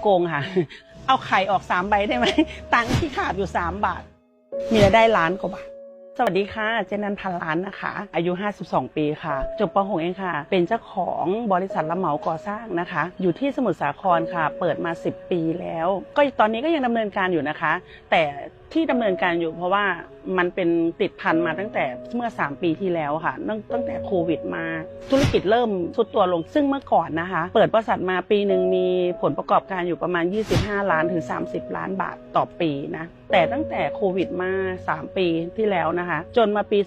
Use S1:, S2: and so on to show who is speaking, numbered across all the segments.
S1: โกงค่ะ เอาไข่ออกสามใบได้ไหมตังค์ที่ขาดอยู่สามบาท มีรายได้ล้านกว่าบาท สวัสดีค่ะเจนันพันล้านนะคะ อายุ 52 ปีค่ะ จบป .6 เองค่ะ เป็นเจ้าของบริษัทรับเหมาก่อสร้างนะคะ อยู่ที่สมุทรสาครค่ะ เปิดมา 10 ปีแล้ว ก็ตอนนี้ก็ยังดำเนินการอยู่นะคะ แต่ ที่ดำเนินการอยู่เพราะว่ามันเป็นติดพันมาตั้งแต่เมื่อ 3 ปีที่แล้วค่ะตั้งตั้งแต่โควิดมา ธุรกิจเริ่มทุดตัวลงซึ่งเมื่อก่อนนะคะ เปิดบริษัทมาปีหนึ่งมีผลประกอบการอยู่ประมาณ 25 ล้านถึง 30 ล้านบาทต่อปีนะแต่ตั้งแต่โควิดมา 3 ปีที่แล้วนะคะ จนมาปี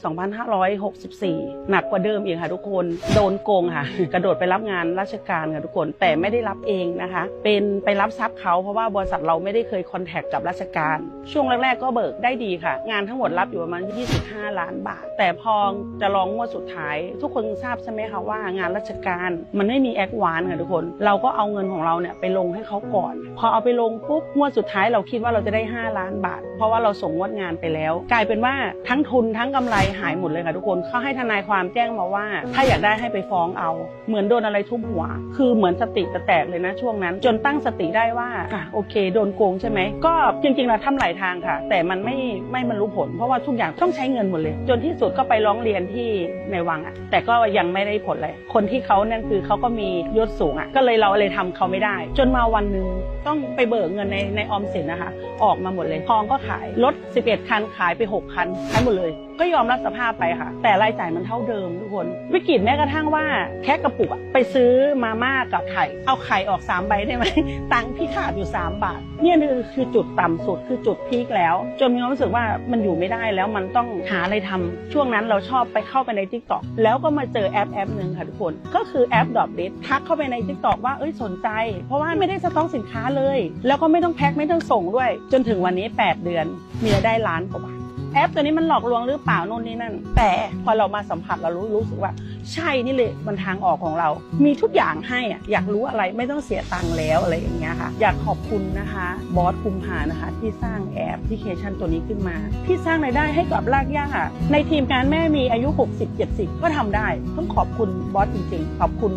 S1: 2564 หนักกว่าเดิมอีกค่ะทุกคนโดนโกงค่ะ กระโดดไปรับงานราชการค่ะทุกคน แต่ไม่ได้รับเองนะคะ เป็นไปรับทรัพย์เขาเพราะว่าบริษัทเราไม่ได้เคยคอนแทคกับราชการ ช่วงแรกก็เบิกได้ดีค่ะ งานทั้งหมดรับอยู่ประมาณ 25 ล้านบาท แต่พอจะลองงวดสุดท้าย ทุกคนทราบใช่ไหมคะว่างานราชการมันไม่มีแอควานค่ะทุกคน เราก็เอาเงินของเราเนี่ยไปลงให้เขาก่อน พอเอาไปลงปุ๊บงวดสุดท้ายเราคิดว่าเราจะได้ 5 ล้านบาท เพราะว่าเราส่งงวดงานไปแล้ว กลายเป็นว่าทั้งทุนทั้งกำไรหายหมดเลยค่ะทุกคนเขาให้ทนายความแจ้งมาว่า ถ้าอยากได้ให้ไปฟ้องเอา เหมือนโดนอะไรทุบหัว คือเหมือนสติจะแตกเลยนะช่วงนั้น จนตั้งสติได้ว่าอโอเค โดนโกงใช่ไหมก็จริงๆเราทำหลายทางค่ะแต่มันไม่ไม่บรรลุผล เพราะว่าทุกอย่างต้องใช้เงินหมดเลย จนที่สุดก็ไปร้องเรียนที่ในวังอะแต่ก็ยังไม่ได้ผลเลย คนที่เขานั่นคือเขาก็มียศสูงอะก็เลยเราเลยทำเขาไม่ได้ จนมาวันหนึ่งต้องไปเบิกเงินในในออมสินนะคะออกมาหมดเลยทองก็ขายรถ11 คันขายไป 6 คันขายหมดเลย ก็ยอมรับสภาพไปค่ะ แต่รายจ่ายมันเท่าเดิมทุกคน วิกฤตแม้กระทั่งว่าแค่กระปุกอะไปซื้อมาม่ากับไข่ เอาไข่ออก3ใบได้ไหมตังค์พี่ขาดอยู่ 3 บาท เนี่ยคือคือจุดต่ำสุดคือจุดพีคแล้วจนมีความรู้สึกว่ามันอยู่ไม่ได้แล้วมันต้องหาอะไรทำช่วงนั้นเราชอบไปเข้าไปใน t ิ k t o k แล้วก็มาเจอแอปแอปหนึ่งค่ะทุกคน ก็คือแอปดอ l ลิสทักเข้าไปใน t ิ k t o k ว่าเอ้ยสนใจ เพราะว่าไม่ได้สต็อกสินค้าเลย แล้วก็ไม่ต้องแพ็คไม่ต้องส่งด้วย จนถึงวันนี้ 8 เดือนมีรายได้ล้านกว่าบาท แอปตัวนี้มันหลอกลวงหรือเปล่าโน่นนี่นั่น แต่พอเรามาสัมผัสเรารู้รู้สึกว่า ใช่นี่เลยมันทางออกของเรา มีทุกอย่างให้อะอยากรู้อะไรไม่ต้องเสียตังค์แล้วอะไรอย่างเงี้ยค่ะ อยากขอบคุณนะคะบอสภูมิภานะคะ ที่สร้างแอปพลิเคชันตัวนี้ขึ้นมา ที่สร้างรายได้ให้กับรากหญ้าในทีมงานแม่มีอายุ 60-70 ก็ทำได้ต้องขอบคุณบอสจริงๆ ขอบคุณ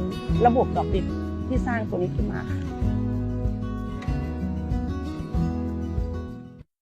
S1: ระบบดอกดิบที่สร้างตัวนี้ขึ้นมาค่ะ